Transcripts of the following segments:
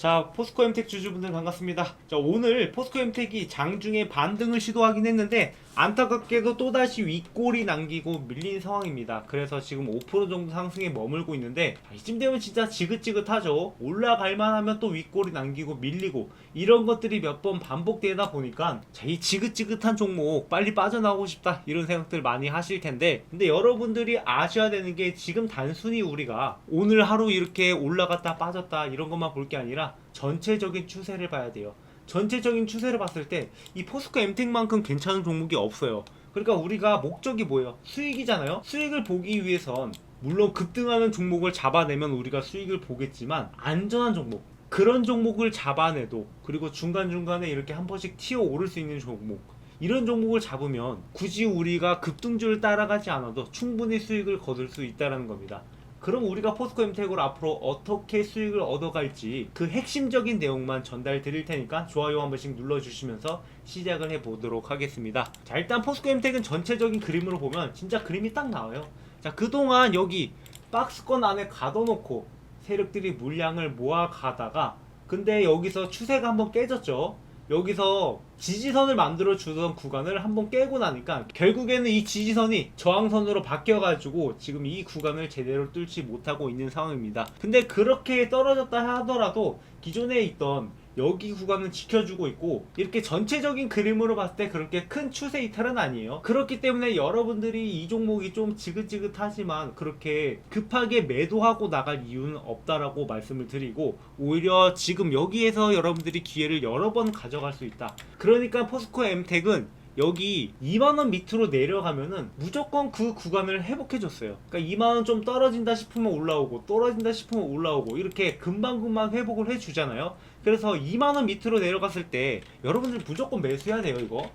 자, 포스코 엠텍 주주분들 반갑습니다. 자, 오늘 포스코 엠텍이 장중에 반등을 시도하긴 했는데 안타깝게도 또다시 윗골이 남기고 밀린 상황입니다. 그래서 지금 5% 정도 상승에 머물고 있는데 아, 이쯤 되면 진짜 지긋지긋하죠. 올라갈 만 하면 또 윗골이 남기고 밀리고 이런 것들이 몇 번 반복되다 보니까 자, 이 지긋지긋한 종목 빨리 빠져나오고 싶다 이런 생각들 많이 하실 텐데 근데 여러분들이 아셔야 되는 게 지금 단순히 우리가 오늘 하루 이렇게 올라갔다 빠졌다 이런 것만 볼 게 아니라 전체적인 추세를 봐야 돼요. 전체적인 추세를 봤을 때 이 포스코 엠텍만큼 괜찮은 종목이 없어요. 그러니까 우리가 목적이 뭐예요? 수익이잖아요. 수익을 보기 위해선 물론 급등하는 종목을 잡아내면 우리가 수익을 보겠지만 안전한 종목 그런 종목을 잡아내도 그리고 중간중간에 이렇게 한 번씩 튀어 오를 수 있는 종목 이런 종목을 잡으면 굳이 우리가 급등주를 따라가지 않아도 충분히 수익을 거둘 수 있다는 겁니다. 그럼 우리가 포스코 엠텍으로 앞으로 어떻게 수익을 얻어갈지 그 핵심적인 내용만 전달 드릴 테니까 좋아요 한 번씩 눌러주시면서 시작을 해보도록 하겠습니다. 자 일단 포스코 엠텍은 전체적인 그림으로 보면 진짜 그림이 딱 나와요. 자 그동안 여기 박스권 안에 가둬놓고 세력들이 물량을 모아가다가 근데 여기서 추세가 한번 깨졌죠. 여기서 지지선을 만들어 주던 구간을 한번 깨고 나니까 결국에는 이 지지선이 저항선으로 바뀌어가지고 지금 이 구간을 제대로 뚫지 못하고 있는 상황입니다. 근데 그렇게 떨어졌다 하더라도 기존에 있던 여기 구간은 지켜주고 있고 이렇게 전체적인 그림으로 봤을 때 그렇게 큰 추세 이탈은 아니에요. 그렇기 때문에 여러분들이 이 종목이 좀 지긋지긋하지만 그렇게 급하게 매도하고 나갈 이유는 없다라고 말씀을 드리고 오히려 지금 여기에서 여러분들이 기회를 여러 번 가져갈 수 있다. 그 러니까 포스코 엠텍은 여기 2만원 밑으로 내려가면은 무조건 그 구간을 회복해줬어요. 그러니까 2만원 좀 떨어진다 싶으면 올라오고, 떨어진다 싶으면 올라오고, 이렇게 금방금방 회복을 해주잖아요. 그래서 2만원 밑으로 내려갔을 때 여러분들 무조건 매수해야 돼요, 이거.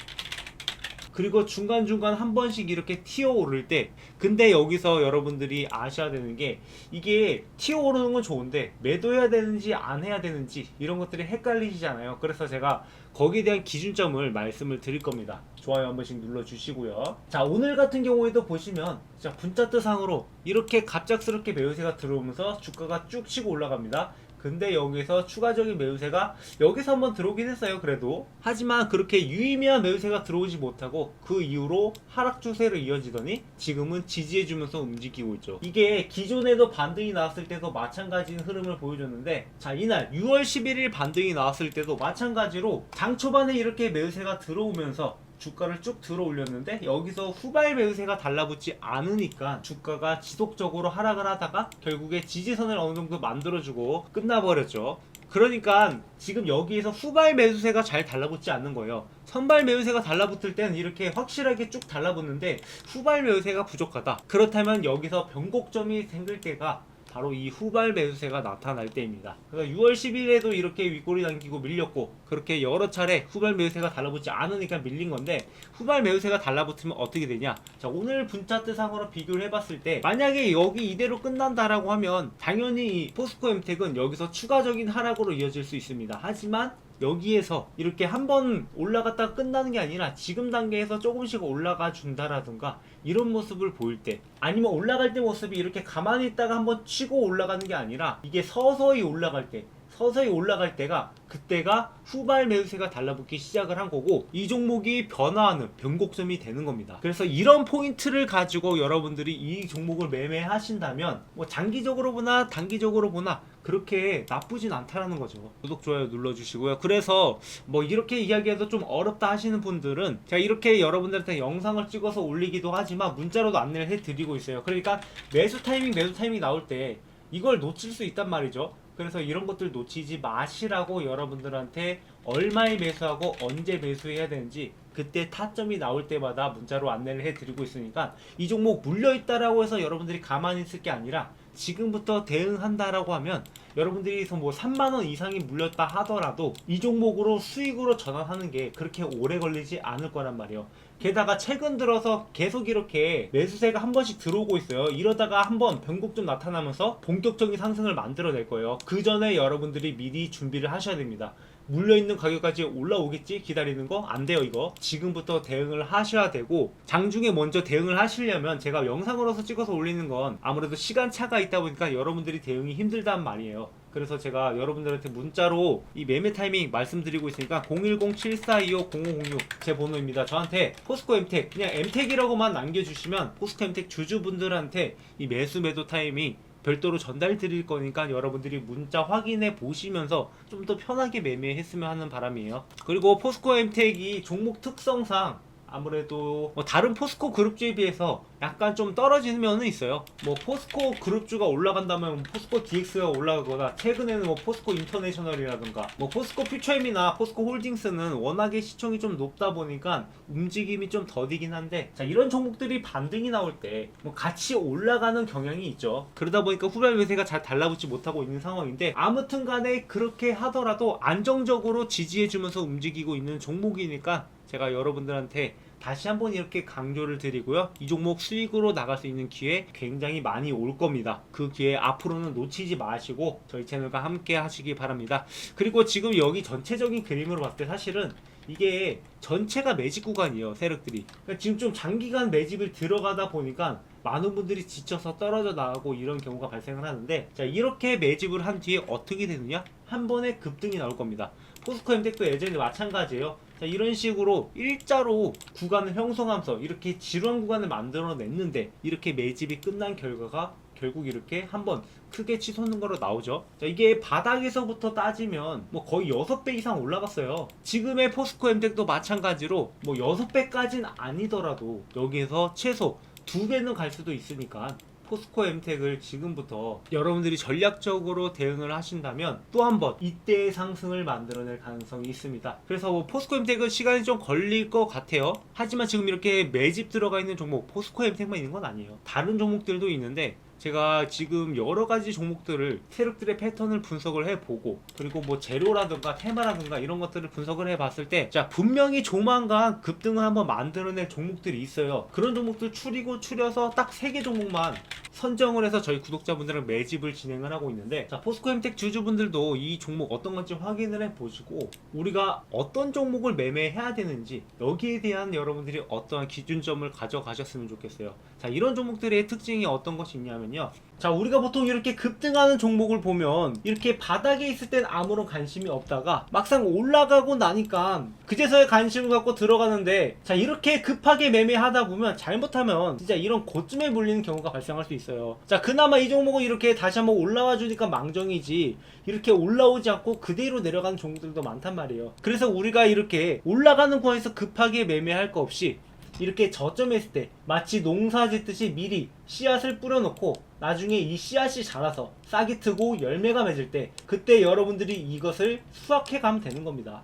그리고 중간중간 한 번씩 이렇게 튀어 오를 때 근데 여기서 여러분들이 아셔야 되는 게 이게 튀어 오르는 건 좋은데 매도해야 되는지 안 해야 되는지 이런 것들이 헷갈리시잖아요. 그래서 제가 거기에 대한 기준점을 말씀을 드릴 겁니다. 좋아요 한 번씩 눌러 주시고요. 자 오늘 같은 경우에도 보시면 자 분짜트상으로 이렇게 갑작스럽게 매우세가 들어오면서 주가가 쭉 치고 올라갑니다 근데 여기서 추가적인 매우세가 여기서 한번 들어오긴 했어요 그래도. 하지만 그렇게 유의미한 매우세가 들어오지 못하고 그 이후로 하락 추세로 이어지더니 지금은 지지해주면서 움직이고 있죠. 이게 기존에도 반등이 나왔을 때도 마찬가지인 흐름을 보여줬는데 자 이날 6월 11일 반등이 나왔을 때도 마찬가지로 장 초반에 이렇게 매우세가 들어오면서 주가를 쭉 들어 올렸는데 여기서 후발 매우세가 달라붙지 않으니까 주가가 지속적으로 하락을 하다가 결국에 지지선을 어느 정도 만들어주고 끝나버렸죠. 그러니까 지금 여기에서 후발 매수세가 잘 달라붙지 않는 거예요. 선발 매수세가 달라붙을 때는 이렇게 확실하게 쭉 달라붙는데 후발 매수세가 부족하다. 그렇다면 여기서 변곡점이 생길 때가 바로 이 후발 매수세가 나타날 때입니다. 그래서 6월 10일에도 이렇게 윗골이 당기고 밀렸고 그렇게 여러 차례 후발 매수세가 달라붙지 않으니까 밀린 건데 후발 매수세가 달라붙으면 어떻게 되냐? 자 오늘 분차트상으로 비교를 해봤을 때 만약에 여기 이대로 끝난다라고 하면 당연히 이 포스코 엠텍은 여기서 추가적인 하락으로 이어질 수 있습니다. 하지만 여기에서 이렇게 한번 올라갔다가 끝나는 게 아니라 지금 단계에서 조금씩 올라가 준다라든가 이런 모습을 보일 때 아니면 올라갈 때 모습이 이렇게 가만히 있다가 한번 치고 올라가는 게 아니라 이게 서서히 올라갈 때 서서히 올라갈 때가 그때가 후발 매수세가 달라붙기 시작을 한 거고 이 종목이 변화하는 변곡점이 되는 겁니다. 그래서 이런 포인트를 가지고 여러분들이 이 종목을 매매하신다면 뭐 장기적으로 보나 단기적으로 보나 그렇게 나쁘진 않다라는 거죠. 구독 좋아요 눌러주시고요. 그래서 뭐 이렇게 이야기해도 좀 어렵다 하시는 분들은 제가 이렇게 여러분들한테 영상을 찍어서 올리기도 하지만 문자로도 안내를 해드리고 있어요. 그러니까 매수 타이밍 매수 타이밍 나올 때 이걸 놓칠 수 있단 말이죠. 그래서 이런 것들 놓치지 마시라고 여러분들한테 얼마에 매수하고 언제 매수해야 되는지 그때 타점이 나올 때마다 문자로 안내를 해드리고 있으니까 이 종목 물려있다라고 해서 여러분들이 가만히 있을 게 아니라 지금부터 대응한다라고 하면 여러분들이 뭐 3만원 이상이 물렸다 하더라도 이 종목으로 수익으로 전환하는 게 그렇게 오래 걸리지 않을 거란 말이에요. 게다가 최근 들어서 계속 이렇게 매수세가 한 번씩 들어오고 있어요. 이러다가 한번 변곡점 나타나면서 본격적인 상승을 만들어낼 거예요. 그 전에 여러분들이 미리 준비를 하셔야 됩니다. 물려있는 가격까지 올라오겠지 기다리는 거 안 돼요 이거 지금부터 대응을 하셔야 되고 장중에 먼저 대응을 하시려면 제가 영상으로서 찍어서 올리는 건 아무래도 시간차가 있다 보니까 여러분들이 대응이 힘들단 말이에요 그래서 제가 여러분들한테 문자로 이 매매 타이밍 말씀드리고 있으니까 010-7425-0506 제 번호입니다. 저한테 포스코 엠텍 그냥 엠텍이라고만 남겨주시면 포스코 엠텍 주주분들한테 이 매수 매도 타이밍 별도로 전달 드릴 거니까 여러분들이 문자 확인해 보시면서 좀 더 편하게 매매했으면 하는 바람이에요. 그리고 포스코 엠텍이 종목 특성상 아무래도 뭐 다른 포스코 그룹주에 비해서 약간 좀 떨어지는 면은 있어요. 뭐 포스코 그룹주가 올라간다면 포스코 DX가 올라가거나 최근에는 뭐 포스코 인터내셔널이라든가 뭐 포스코 퓨처엠이나 포스코 홀딩스는 워낙에 시총이 좀 높다 보니까 움직임이 좀 더디긴 한데 자 이런 종목들이 반등이 나올 때 뭐 같이 올라가는 경향이 있죠. 그러다 보니까 후발 매세가 잘 달라붙지 못하고 있는 상황인데 아무튼 간에 그렇게 하더라도 안정적으로 지지해주면서 움직이고 있는 종목이니까 제가 여러분들한테 다시 한번 이렇게 강조를 드리고요. 이 종목 수익으로 나갈 수 있는 기회 굉장히 많이 올 겁니다. 그 기회 앞으로는 놓치지 마시고 저희 채널과 함께 하시기 바랍니다. 그리고 지금 여기 전체적인 그림으로 봤을 때 사실은 이게 전체가 매집 구간이에요. 세력들이. 그러니까 지금 좀 장기간 매집을 들어가다 보니까 많은 분들이 지쳐서 떨어져 나가고 이런 경우가 발생을 하는데 자 이렇게 매집을 한 뒤에 어떻게 되느냐? 한 번에 급등이 나올 겁니다. 포스코 엠텍도 예전에 마찬가지예요. 자, 이런 식으로 일자로 구간을 형성하면서 이렇게 지루한 구간을 만들어냈는데 이렇게 매집이 끝난 결과가 결국 이렇게 한번 크게 치솟는 거로 나오죠. 자, 이게 바닥에서부터 따지면 뭐 거의 6배 이상 올라갔어요. 지금의 포스코 엠텍도 마찬가지로 뭐 6배까지는 아니더라도 여기에서 최소 2배는 갈 수도 있으니까 포스코 엠텍을 지금부터 여러분들이 전략적으로 대응을 하신다면 또 한 번 이때의 상승을 만들어낼 가능성이 있습니다. 그래서 뭐 포스코 엠텍은 시간이 좀 걸릴 것 같아요. 하지만 지금 이렇게 매집 들어가 있는 종목 포스코 엠텍만 있는 건 아니에요. 다른 종목들도 있는데 제가 지금 여러 가지 종목들을 세력들의 패턴을 분석을 해보고 그리고 뭐 재료라든가 테마라든가 이런 것들을 분석을 해봤을 때 자 분명히 조만간 급등을 한번 만들어낼 종목들이 있어요. 그런 종목들 추리고 추려서 딱 세 개 종목만 선정을 해서 저희 구독자분들은 매집을 진행을 하고 있는데 자 포스코 햄텍 주주분들도 이 종목 어떤 건지 확인을 해 보시고 우리가 어떤 종목을 매매해야 되는지 여기에 대한 여러분들이 어떠한 기준점을 가져가셨으면 좋겠어요. 자 이런 종목들의 특징이 어떤 것이 있냐면요 자 우리가 보통 이렇게 급등하는 종목을 보면 이렇게 바닥에 있을 땐 아무런 관심이 없다가 막상 올라가고 나니까 그제서야 관심을 갖고 들어가는데 자 이렇게 급하게 매매하다 보면 잘못하면 진짜 이런 고쯤에 물리는 경우가 발생할 수 있어요. 자 그나마 이 종목은 이렇게 다시 한번 올라와 주니까 망정이지 이렇게 올라오지 않고 그대로 내려가는 종목들도 많단 말이에요. 그래서 우리가 이렇게 올라가는 구간에서 급하게 매매할 거 없이 이렇게 저점했을 때 마치 농사 짓듯이 미리 씨앗을 뿌려놓고 나중에 이 씨앗이 자라서 싹이 트고 열매가 맺을 때 그때 여러분들이 이것을 수확해 가면 되는 겁니다.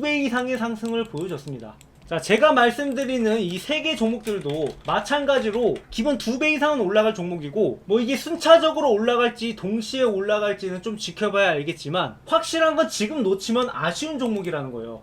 배 이상의 상승을 보여줬습니다. 자, 제가 말씀드리는 이 세 개 종목들도 마찬가지로 기본 두 배 이상은 올라갈 종목이고, 뭐 이게 순차적으로 올라갈지 동시에 올라갈지는 좀 지켜봐야 알겠지만, 확실한 건 지금 놓치면 아쉬운 종목이라는 거예요.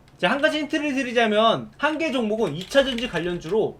자, 한 가지 힌트를 드리자면, 한 개 종목은 2차 전지 관련주로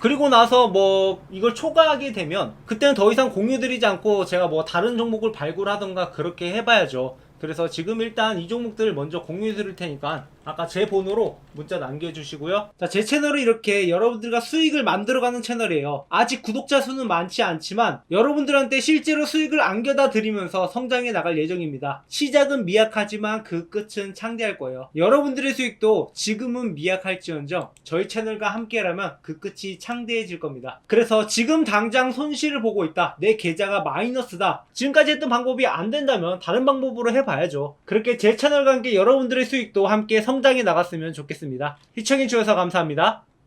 그리고 나서 뭐 이걸 초과하게 되면 그때는 더 이상 공유드리지 않고 제가 뭐 다른 종목을 발굴하던가 그렇게 해봐야죠. 그래서 지금 일단 이 종목들을 먼저 공유해 드릴 테니까 아까 제 번호로 문자 남겨주시고요. 자, 제 채널은 이렇게 여러분들과 수익을 만들어가는 채널이에요. 아직 구독자 수는 많지 않지만 여러분들한테 실제로 수익을 안겨다 드리면서 성장해 나갈 예정입니다. 시작은 미약하지만 그 끝은 창대할 거예요. 여러분들의 수익도 지금은 미약할지언정 저희 채널과 함께라면 그 끝이 창대해질 겁니다. 그래서 지금 당장 손실을 보고 있다. 내 계좌가 마이너스다. 지금까지 했던 방법이 안 된다면 다른 방법으로 해봐야죠. 그렇게 제 채널과 함께 여러분들의 수익도 함께 성 장해 나갔으면 좋겠습니다. 시청해주셔서 감사합니다.